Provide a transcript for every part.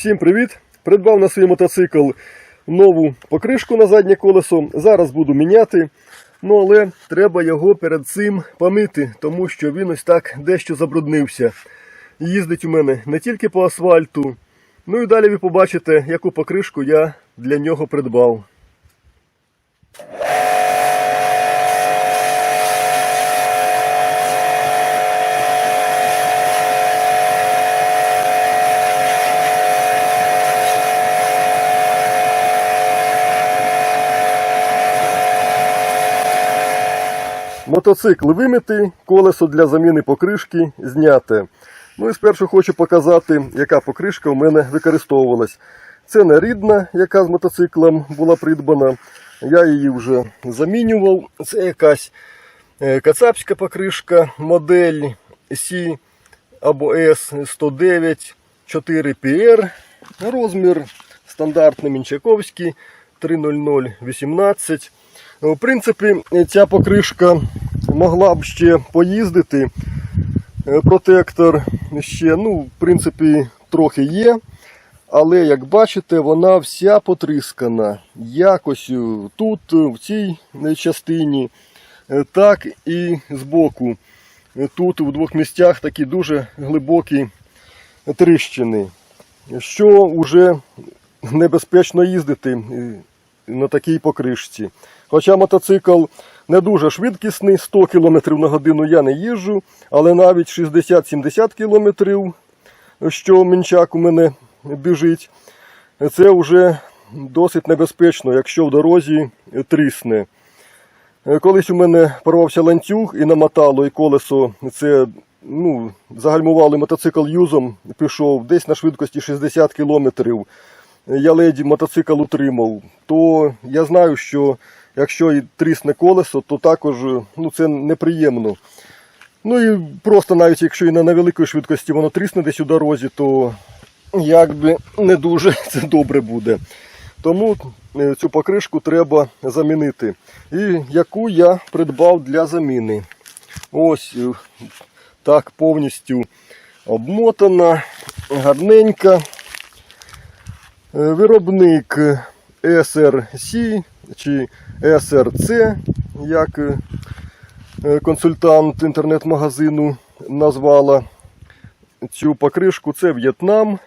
Всім привіт! Придбав на свій мотоцикл нову покришку на заднє колесо. Зараз буду міняти. Ну але треба його перед цим помити, тому що він ось так дещо забруднився. Їздить у мене не тільки по асфальту. Ну і далі ви побачите, яку покришку я для нього придбав. Мотоцикл вимити, колесо для заміни покришки зняте. Ну і спершу хочу показати, яка покришка у мене використовувалась. Це не рідна, яка з мотоциклом була придбана. Я її вже замінював. Це якась е, кацапська покришка, модель C або S109 4PR. Розмір стандартний Мінчаковський 30018. В принципі, ця покришка могла б ще поїздити. Е, Протектор ще, ну, в принципі, трохи є. Але, як бачите, вона вся потріскана. Якось тут, в цій частині, е, так і збоку. Е, Тут в двох місцях такі дуже глибокі тріщини, що вже небезпечно їздити на такій покришці. Хоча мотоцикл не дуже швидкісний, 100 км на годину я не їжджу, але навіть 60-70 км, що мінчак у мене біжить, це вже досить небезпечно, якщо в дорозі трісне. Колись у мене порвався ланцюг і намотало, і колесо це ну, загальмували мотоцикл юзом, пішов десь на швидкості 60 кілометрів. Я леді мотоцикл утримав, то я знаю, що якщо і трісне колесо, то також ну, це неприємно. Ну і просто навіть якщо і на невеликій швидкості воно трісне десь у дорозі, то якби не дуже це добре буде. Тому е, цю покришку треба замінити. І яку я придбав для заміни. Ось е, так повністю обмотана, гарненька. Е, Виробник SRC чи SRC, як е, консультант інтернет-магазину назвала цю покришку. Це В'єтнам.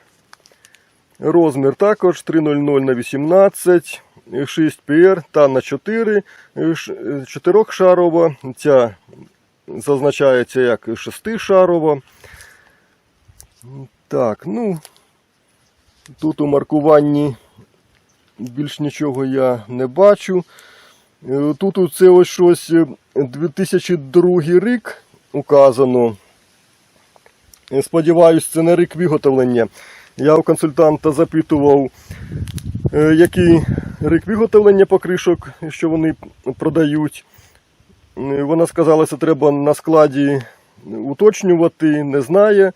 Розмір також 300 на 18, 6 PR та на 4, 4 Ця зазначається як 6 шарова. Так, ну тут у маркуванні більш нічого я не бачу. Е, Тут це ось щось е, 2002 рік указано. Е, Сподіваюсь, це не рік виготовлення. Я у консультанта запитував, е, який рік виготовлення покришок, що вони продають. Е, Вона сказала, що треба на складі уточнювати, не знає.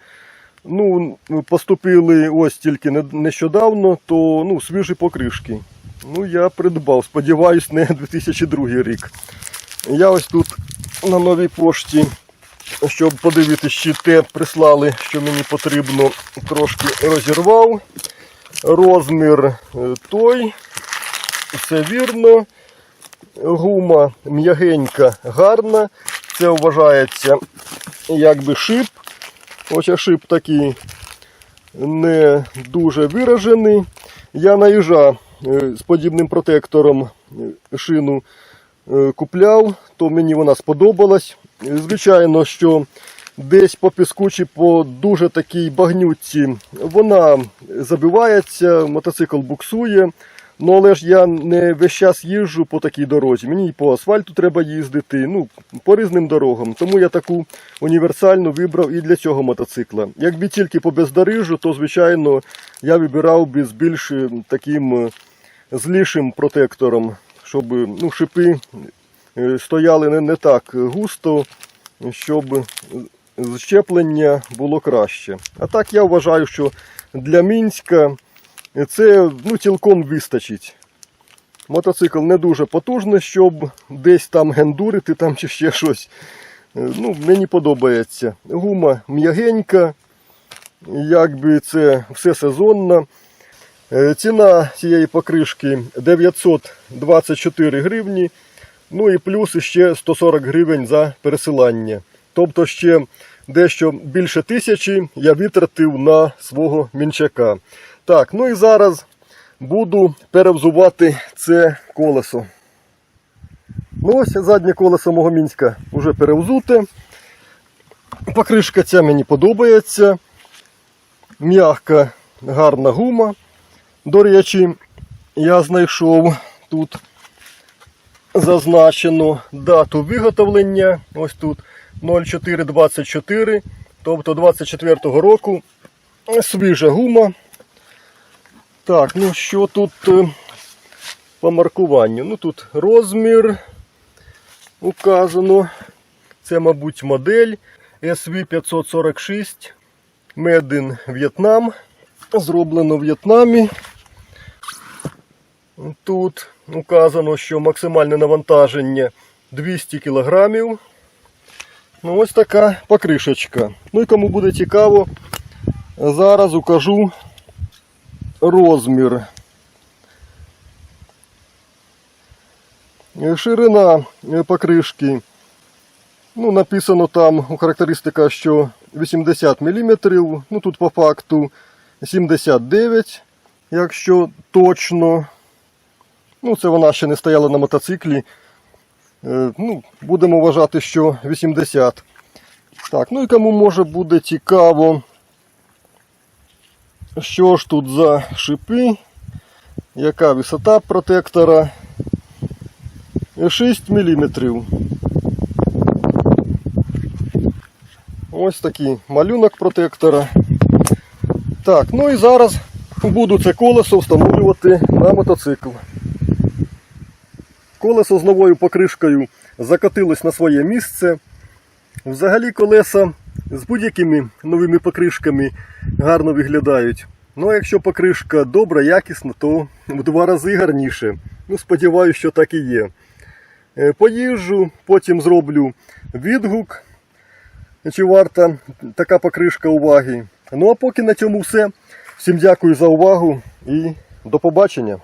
Ну, поступили ось тільки нещодавно, то ну, свіжі покришки. Ну, я придбав, сподіваюсь, не 2002 рік. Я ось тут на новій пошті щоб подивитися, чи те прислали, що мені потрібно, трошки розірвав. Розмір е, той, це вірно. Гума м'ягенька, гарна. Це вважається якби шип. Хоча шип такий не дуже виражений. Я наїжджав е, з подібним протектором е, шину е, купляв, то мені вона сподобалась. Звичайно, що десь по піску чи по дуже такій багнюці вона забивається, мотоцикл буксує. Ну, але ж я не весь час їжджу по такій дорозі. Мені і по асфальту треба їздити, ну, по різним дорогам. Тому я таку універсальну вибрав і для цього мотоцикла. Якби тільки по бездоріжжю, то звичайно я вибирав би з більш е, таким е, злішим протектором, щоб е, ну, шипи стояли не, не так густо, щоб щеплення було краще. А так я вважаю, що для Мінська це ну, цілком вистачить. Мотоцикл не дуже потужний, щоб десь там гендурити там чи ще щось. Е, Ну, мені подобається. Гума м'ягенька, якби це все сезонно. Е, Ціна цієї покришки 924 гривні. Ну і плюс ще 140 гривень за пересилання. Тобто ще дещо більше тисячі я витратив на свого мінчака. Так, ну і зараз буду перевзувати це колесо. Ну ось заднє колесо мого мінська вже перевзуте. Покришка ця мені подобається. М'яка, гарна гума. До речі, я знайшов тут зазначено дату виготовлення. Ось тут 0424, тобто 24-го року. Свіжа гума. Так, ну що тут е, по маркуванню? Ну тут розмір указано. Це, мабуть, модель SV546 Made in Vietnam. Зроблено в В'єтнамі. Тут указано, що максимальне навантаження 200 кг. Ну, ось така покришечка. Ну і кому буде цікаво, зараз укажу розмір. Ширина е, покришки. Ну, написано там у характеристиках, що 80 мм. Ну тут по факту 79, якщо точно. Ну, це вона ще не стояла на мотоциклі. Е, ну, будемо вважати, що 80. Так, ну і кому може буде цікаво, що ж тут за шипи, яка висота протектора. 6 мм. Ось такий малюнок протектора. Так, ну і зараз буду це колесо встановлювати на мотоцикл. Колесо з новою покришкою закотилось на своє місце. Взагалі колеса з будь-якими новими покришками гарно виглядають. Ну а якщо покришка добра, якісна, то в два рази гарніше. Ну, сподіваюся, що так і є. Е, Поїжджу, потім зроблю відгук, чи варта така покришка уваги. Ну а поки на цьому все. Всім дякую за увагу і до побачення.